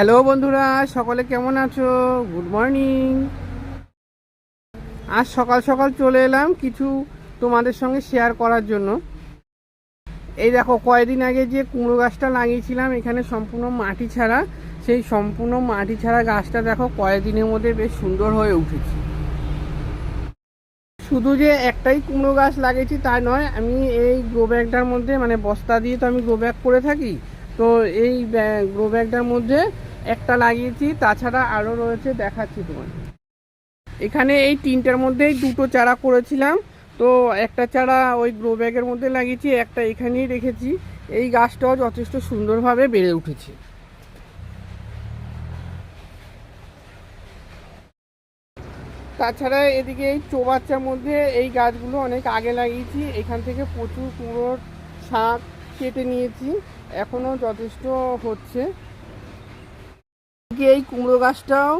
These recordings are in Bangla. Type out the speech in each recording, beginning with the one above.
হ্যালো বন্ধুরা, সকলে কেমন আছো? গুড মর্নিং আজ সকাল সকাল চলে এলাম কিছু তোমাদের সঙ্গে শেয়ার করার জন্য। এই দেখো, কয়েকদিন আগে যে কুমড়ো গাছটা লাগিয়েছিলাম, এখানে সম্পূর্ণ মাটি ছাড়া, সেই সম্পূর্ণ মাটি ছাড়া গাছটা দেখো কয়েকদিনের মধ্যে বেশ সুন্দর হয়ে উঠেছে। শুধু যে একটাই কুমড়ো গাছ লাগিয়েছি তাই নয়, আমি এই গ্রো ব্যাগটার মধ্যে মানে বস্তা দিয়ে তো আমি গ্রো ব্যাগ করে থাকি, তো এই গ্রো ব্যাগটার মধ্যে একটা লাগিয়েছি, তাছাড়া আরও রয়েছে, দেখাচ্ছি তোমার এখানে এই তিনটার মধ্যেই দুটো চারা করেছিলাম। তো একটা চারা ওই গ্রো ব্যাগের মধ্যে লাগিয়েছি, একটা এখানেই রেখেছি। এই গাছটাও যথেষ্ট সুন্দরভাবে বেড়ে উঠেছে। তাছাড়া এদিকে এই চৌবাচ্চার মধ্যে এই গাছগুলো অনেক আগে লাগিয়েছি। এখান থেকে প্রচুর কুমড়োর শাক কেটে নিয়েছি। এখনও যথেষ্ট হচ্ছে। এদিকে এই কুমড়ো গাছটাও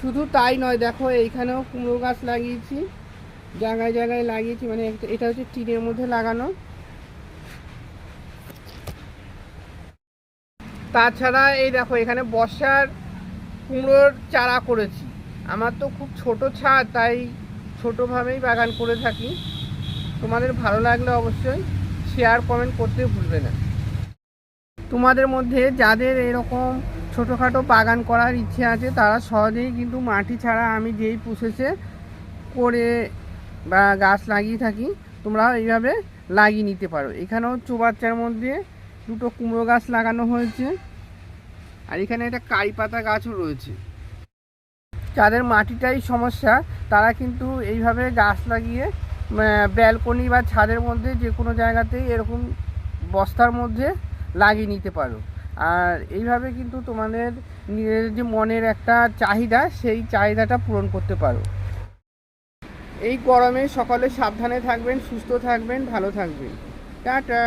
শুধু তাই নয়, দেখো এইখানেও কুমড়ো গাছ লাগিয়েছি, জায়গায় জায়গায় লাগিয়েছি মানে এটা হচ্ছে টিনের মধ্যে লাগানো। তাছাড়া এই দেখো, এখানে বর্ষার কুমড়োর চারা করেছি। আমার তো খুব ছোট ছাদ, তাই ছোটোভাবেই বাগান করে থাকি। তোমাদের ভালো লাগলে অবশ্যই শেয়ার কমেন্ট করতে ভুলবে না। তোমাদের মধ্যে যাদের এরকম ছোটোখাটো বাগান করার ইচ্ছে আছে, তারা সহজেই কিন্তু মাটি ছাড়া আমি যেই পুষেছে করে বা গাছ লাগিয়ে থাকি তোমরা এইভাবে লাগিয়ে নিতে পারো। এখানেও চোবাচ্চার মধ্যে দুটো কুমড়ো গাছ লাগানো হয়েছে আর এখানে একটা কারি পাতা গাছও রয়েছে। যাদের মাটিটাই সমস্যা, তারা কিন্তু এইভাবে গাছ লাগিয়ে ব্যালকনি বা ছাদের মধ্যে যে কোনো জায়গাতেই এরকম বস্তার মধ্যে লাগিয়ে নিতে পারো। আর এইভাবে কিন্তু তোমাদের নিজের যে মনের একটা চাহিদা, সেই চাহিদাটা পূরণ করতে পারো। এই গরমে সকলে সাবধানে থাকবেন, সুস্থ থাকবেন, ভালো থাকবেন। টাটা!